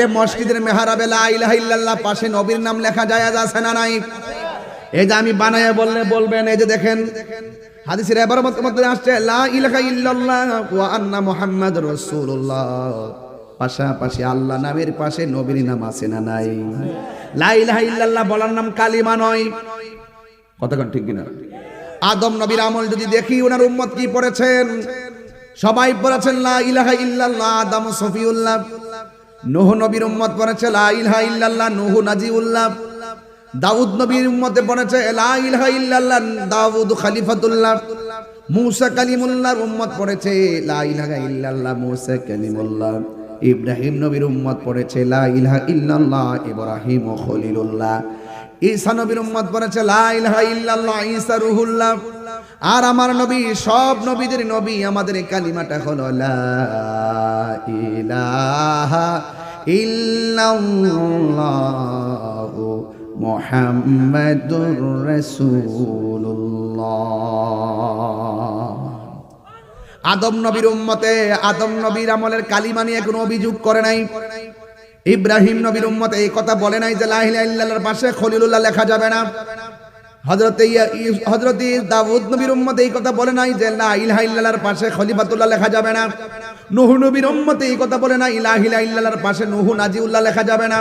তাইলে মসজিদের মেহারাবে লা ইলাহা ইল্লাল্লাহ পাশে নবীর নাম লেখা যায় আছে না নাই? এই যে আমি বানায় বললে বলবেন, এই যে দেখেন, হাদিসের আসছে, লা পাশাপাশি আল্লাহ নামের পাশে নাম আছে না নাই? লা ইল্লাল্লাহ বলার নাম কালিমা নয়। কতক্ষণ আদম নবীর আমল যদি দেখি, ওনার উম্মত কি পড়েছেন? সবাই পড়েছেন, লা ইলাহা আদম সফিউল্লাহ। নূহ নবীর উম্মত পড়েছে লা ইলাহা ইল্লাল্লাহ, নূহ নাজিউল্লাহ। দাউদ নবীর উম্মতে পড়েছে লা ইলাহা ইল্লাল্লাহ, দাউদ খলিফাতুল্লাহ। মূসা কালিমুল্লাহর উম্মত পড়েছে, লা ইলাহা ইল্লাল্লাহ, মূসা কালিমুল্লাহ। ইব্রাহিম নবীর উম্মত পড়েছে, লা ইলাহা ইল্লাল্লাহ, ইব্রাহিম ও খলিলুল্লাহ। ঈসা নবীর উম্মত পড়েছে, লা ইলাহা ইল্লাল্লাহ, ঈসা রুহুল্লাহ। আর আমার নবী, সব নবীদের নবী, আমাদের কালিমাটা হলো আদম নবীর উম্মতে, আদম নবীর আমলের কালিমা নিয়ে কোনো অভিযোগ করে নাই। ইব্রাহিম নবীর উম্মতে এই কথা বলে নাই যে, লা ইলাহা ইল্লাল্লাহর পাশে খলিলুল্লাহ লেখা যাবে না। হযরতে হযরতে দাউদ নবীর উম্মতে এই কথা বলে নাই যে না ইলাহা ইল্লাল্লাহর পাশে খলিফাতুল্লাহ লেখা যাবে না। নহু নবীর উম্মতে এই কথা বলে না ইলাহা ইল্লাল্লাহর পাশে নূহ নাজিউল্লাহ লেখা যাবে না।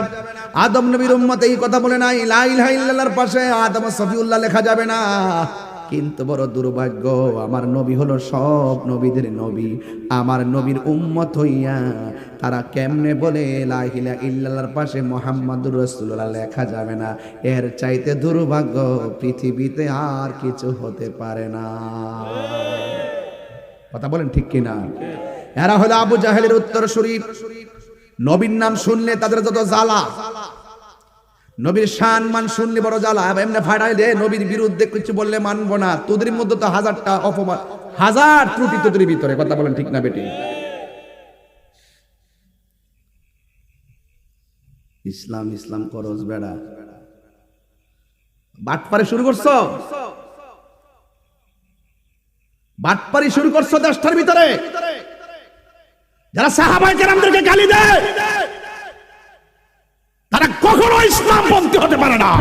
আদম নবীর উম্মতে এই কথা বলে না ইলাহা ইল্লাল্লাহর পাশে আদম সফিউল্লাহ লেখা যাবে না। কিন্তু বড় দুর্ভাগ্য, আমার নবী হলো সব নবীদের নবী। আমার নবীর উম্মত হইয়া তারা কেমনে বলে লাহিলা ইল্লাল্লাহর পাশে মোহাম্মদুর রসুল্লাহ লেখা যাবে না। এর চাইতে দুর্ভাগ্য, পৃথিবীতে আর কিছু হতে পারে না। কথা বলেন ঠিক কিনা? এরা হলো আবু জাহেলের উত্তর শরীফ নবীর নাম শুনলে তাদের যত জ্বালা নবীর শান মান শুনলে বড় জ্বালা এমনি ফাটাই দে, নবীর বিরুদ্ধে কিছু বললে মানবো না। তোদের মধ্যে তো হাজারটা অপমান, হাজার ত্রুটি তোদের ভিতরে, কথা বলেন ঠিক না বেটি? ইসলাম ইসলাম করস বেড়া। বাটপারে শুরু করছ? বাটপারি শুরু করছ দেশটার ভিতরে? যারা সাহাবাই কেরামদেরকে গালি দেয় কখনো ইসলাম পন্থী হতে পারে না।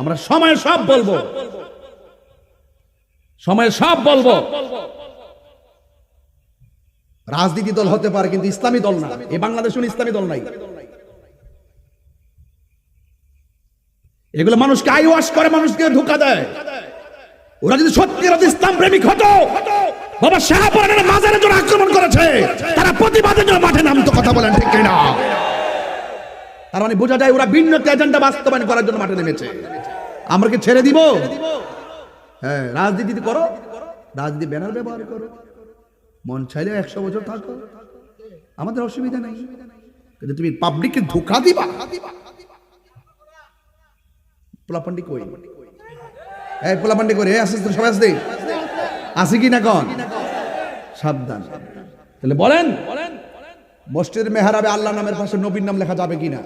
আমরা সময় সব বলব। সময় সব বলব। রাজনীতি দল হতে পারে, কিন্তু ইসলামী দল না। এই বাংলাদেশ ইসলামী দল নাই। এগুলো মানুষকে আই ওয়াশ করে, মানুষকে ধোকা দেয়। ওরা যদি সত্যি ইসলাম প্রেমিক হতো, বাবা শাহপুরানের মাজারের জন্য আক্রমণ করেছে, তারা প্রতিবাদের জন্য মাঠে নামতো, কথা বলেন ঠিক কিনা? তার মানে বোঝা যায় ওরা ভিন্ন একটা এজেন্ডা বাস্তবায়ন করার জন্য মাঠে নেমেছে। আমরা কি ছেড়ে দিব? হ্যাঁ রাজনীতি করো। রাজনীতি ব্যানার ব্যবহার করো। মন চাইলে একশো বছর থাকো। আমাদের অসুবিধা নেই। কিন্তু তুমি পাবলিককে ধোকা দিবা? পোলাপান্ডি কই? এই পোলাপান্ডি করে আসিস তো সবাই আসতে। আসি কি না কন? সাবধান। তাহলে বলেন বলেন। মসজিদের মেহারাবে আল্লাহ নামের পাশে নবীর নাম লেখা যাবে কিনা?